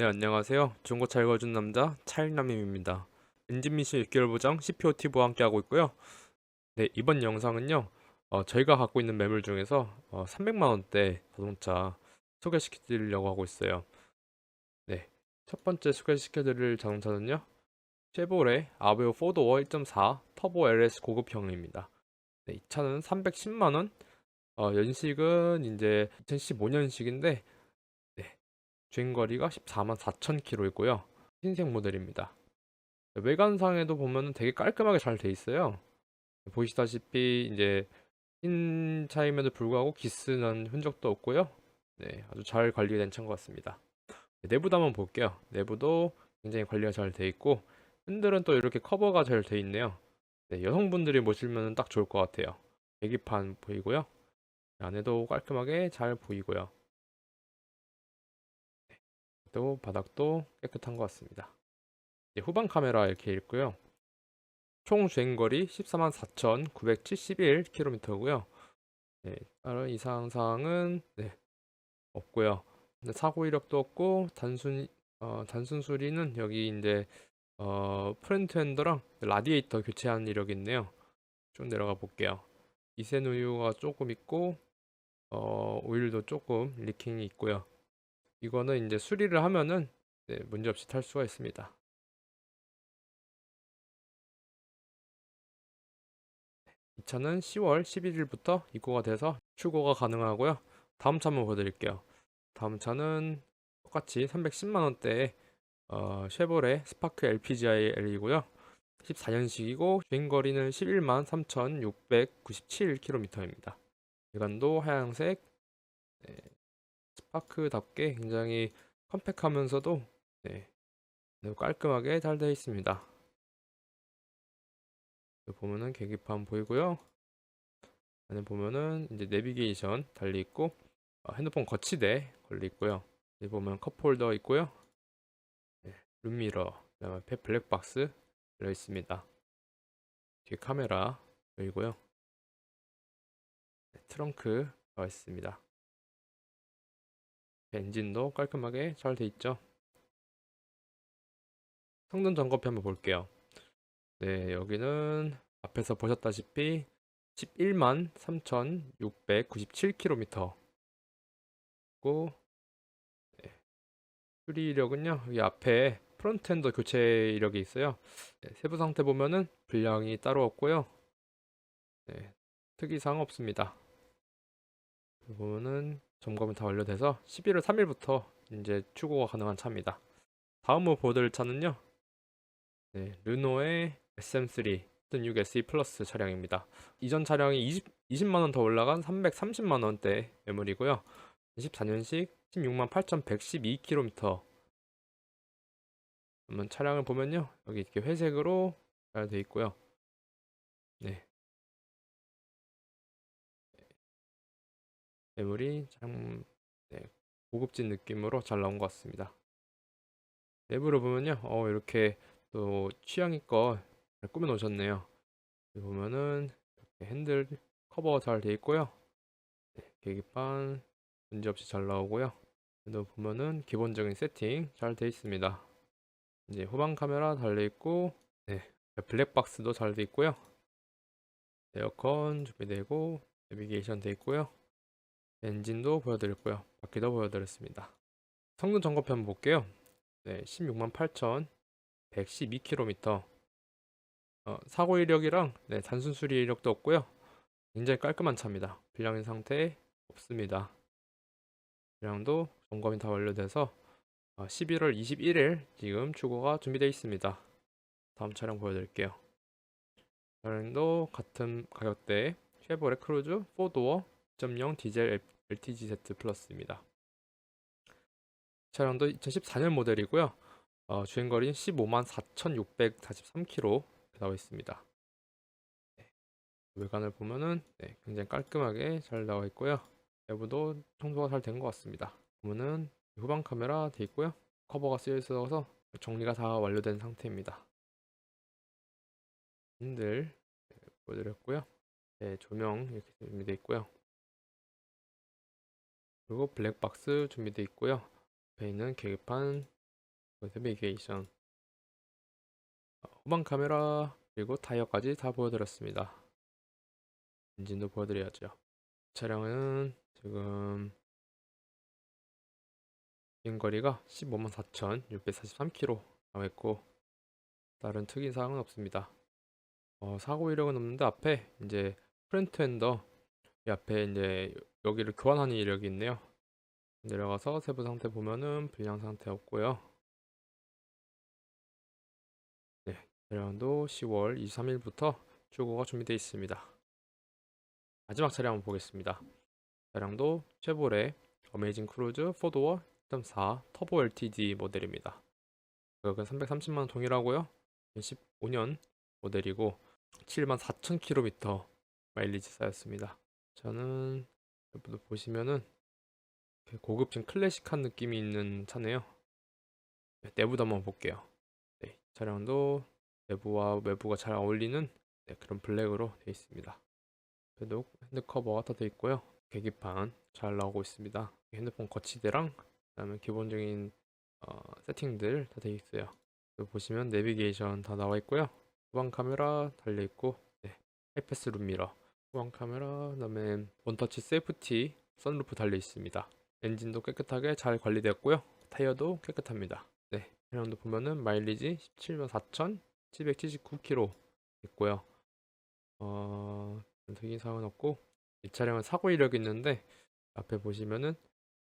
네, 안녕하세요. 중고차 읽어준 남자 차일남임입니다. 엔진 미션 6개월 보장 CPO 팁과 함께 하고 있고요. 네, 이번 영상은요. 어, 저희가 갖고 있는 매물 중에서 어, 300만 원대 자동차 소개시켜 드리려고 하고 있어요. 네, 첫 번째 소개시켜 드릴 자동차는요. 쉐보레 아베오 4도어 1.4 터보 LS 고급형입니다. 네, 이 차는 310만 원. 어, 연식은 이제 2015년식인데 주행거리가 14만 4천 킬로이고요. 흰색 모델입니다. 외관상에도 보면 되게 깔끔하게 잘 돼 있어요. 보시다시피 이제 흰 차임에도 불구하고 기스난 흔적도 없고요. 네, 아주 잘 관리된 차인 것 같습니다. 네, 내부도 한번 볼게요. 내부도 굉장히 관리가 잘 돼 있고 핸들은 또 이렇게 커버가 잘 돼 있네요. 네, 여성분들이 모시면 딱 좋을 것 같아요. 계기판 보이고요. 안에도 깔끔하게 잘 보이고요. 또 바닥도 깨끗한 것 같습니다. 후방 카메라 이렇게 있고요. 총 주행거리 14만 4,971km고요. 네, 다른 이상 사항은 네, 없고요. 사고 이력도 없고 단순 어, 단순 수리는 여기 이제 어, 프렌트 핸더랑 라디에이터 교체한 이력이 있네요. 좀 내려가 볼게요. 이센 우유가 조금 있고 어, 오일도 조금 리킹이 있고요. 이거는 이제 수리를 하면은 네, 문제없이 탈 수가 있습니다. 이 차는 10월 11일부터 입고가 돼서 출고가 가능하고요. 다음 차 한번 보여드릴게요. 다음 차는 똑같이 310만 원대의 어, 쉐보레 스파크 LPGI L이고요. 14년식이고 주행거리는 11만 3,697km입니다. 외관도 하얀색, 네, 스 파크답게 굉장히 컴팩하면서도 네, 매우 깔끔하게 잘 되어 있습니다. 보면은 계기판 보이고요. 안에 보면은 이제 내비게이션 달리 있고 어, 핸드폰 거치대 걸려 있고요. 여기 보면 컵홀더 있고요. 네, 룸미러, 그다음에 블랙박스 들어 있습니다. 뒤에 카메라 열리고요. 네, 트렁크 나와 있습니다. 엔진도 깔끔하게 잘 돼 있죠. 성능 점검표 한번 볼게요. 네, 여기는 앞에서 보셨다시피 11만 3,697km. 고 네, 수리 이력은요. 여기 앞에 프론트엔더 교체 이력이 있어요. 네, 세부 상태 보면은 불량이 따로 없고요. 네, 특이사항 없습니다. 보면은 점검이 다 완료돼서 11월 3일부터 이제 출고가 가능한 차입니다. 다음으로 보여드릴 차는요. 네, 르노의 SM3 6 SE 플러스 차량입니다. 이전 차량이 20, 20만원 더 올라간 330만원대 매물이고요. 24년식 16만 8,112km. 한번 차량을 보면요. 여기 이렇게 회색으로 잘 되어 있고요. 매물이 참 네, 고급진 느낌으로 잘 나온 것 같습니다. 내부를 보면요, 어, 이렇게 또 취향이껏 잘 꾸며 놓으셨네요. 보면은 이렇게 핸들 커버가 잘 되어 있고요. 네, 계기판 문제없이 잘 나오고요. 또 보면은 기본적인 세팅 잘 되어 있습니다. 이제 후방 카메라 달려 있고, 네, 블랙박스도 잘 되어 있고요. 에어컨 준비되고 내비게이션 되어 있고요. 엔진도 보여드렸고요. 바퀴도 보여드렸습니다. 성능 점검표 한번 볼게요. 네, 16만 8,112km. 어, 사고 이력이랑 네, 단순 수리 이력도 없고요. 굉장히 깔끔한 차입니다. 불량인 상태 없습니다. 불량도 점검이 다 완료돼서 어, 11월 21일 지금 출고가 준비되어 있습니다. 다음 차량 보여드릴게요. 차량도 같은 가격대 쉐보레 크루즈 4도어 2.0 디젤 LTGZ 플러스입니다. 차량도 2014년 모델이고요. 어, 주행거리는 15만 4,643km 나와 있습니다. 네. 외관을 보면은 네, 굉장히 깔끔하게 잘 나와 있고요. 내부도 청소가 잘 된 것 같습니다. 보면은 후방 카메라 돼 있고요. 커버가 쓰여 있어서 정리가 다 완료된 상태입니다. 핸들 네, 보여드렸고요. 네, 조명 이렇게 준비되어 있고요. 그리고 블랙박스 준비되어 있고요. 옆에 있는 계기판 내비게이션, 어, 후방 카메라 그리고 타이어까지 다 보여드렸습니다. 엔진도 보여드려야죠. 차량은 지금 비행거리가 15만 4,643km 나와있고 다른 특이사항은 없습니다. 어, 사고 이력은 없는데 앞에 이제 프렌트 핸더 이 앞에 이제 여기를 교환하는 이력이 있네요. 내려가서 세부 상태 보면은 불량 상태 없고요. 네, 차량도 10월 23일부터 출고가 준비되어 있습니다. 마지막 차량 한번 보겠습니다. 차량도 쉐보레 어메이징 크루즈 4도어 1.4 터보 LTD 모델입니다. 가격은 330만원 동일하고요. 2015년 모델이고 74,000km 마일리지 쌓였습니다. 저는 보시면은 고급진 클래식한 느낌이 있는 차네요. 네, 내부도 한번 볼게요. 네, 차량도 내부와 외부가 잘 어울리는 네, 그런 블랙으로 되어 있습니다. 그래도 핸드 커버가 다 되어 있고요. 계기판 잘 나오고 있습니다. 핸드폰 거치대랑 그다음에 기본적인 어, 세팅들 다 되어 있어요. 보시면 내비게이션 다 나와 있고요. 후방 카메라 달려 있고 네, 하이패스 룸미러 후방 카메라 그다음에 원터치 세이프티 선루프 달려 있습니다. 엔진도 깨끗하게 잘 관리되었고요. 타이어도 깨끗합니다. 네, 차량도 보면은 마일리지 17만 4,779km 있고요. 어, 특이사항은 없고 이 차량은 사고 이력이 있는데 앞에 보시면은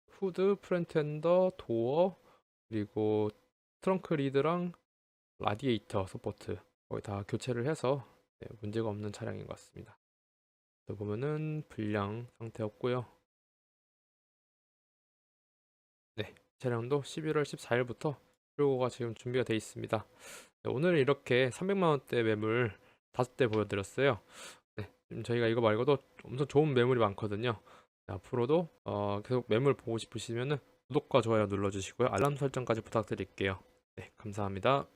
후드, 프렌트 핸더, 도어 그리고 트렁크 리드랑 라디에이터 서포트 거의 다 교체를 해서 네, 문제가 없는 차량인 것 같습니다. 또 보면은 불량 상태였고요. 네, 차량도 11월 14일부터 출고가 지금 준비가 되어 있습니다. 네, 오늘 이렇게 300만 원대 매물 다섯 대 보여드렸어요. 네, 지금 저희가 이거 말고도 엄청 좋은 매물이 많거든요. 네, 앞으로도 어, 계속 매물 보고 싶으시면은 구독과 좋아요 눌러주시고요. 알람 설정까지 부탁드릴게요. 네, 감사합니다.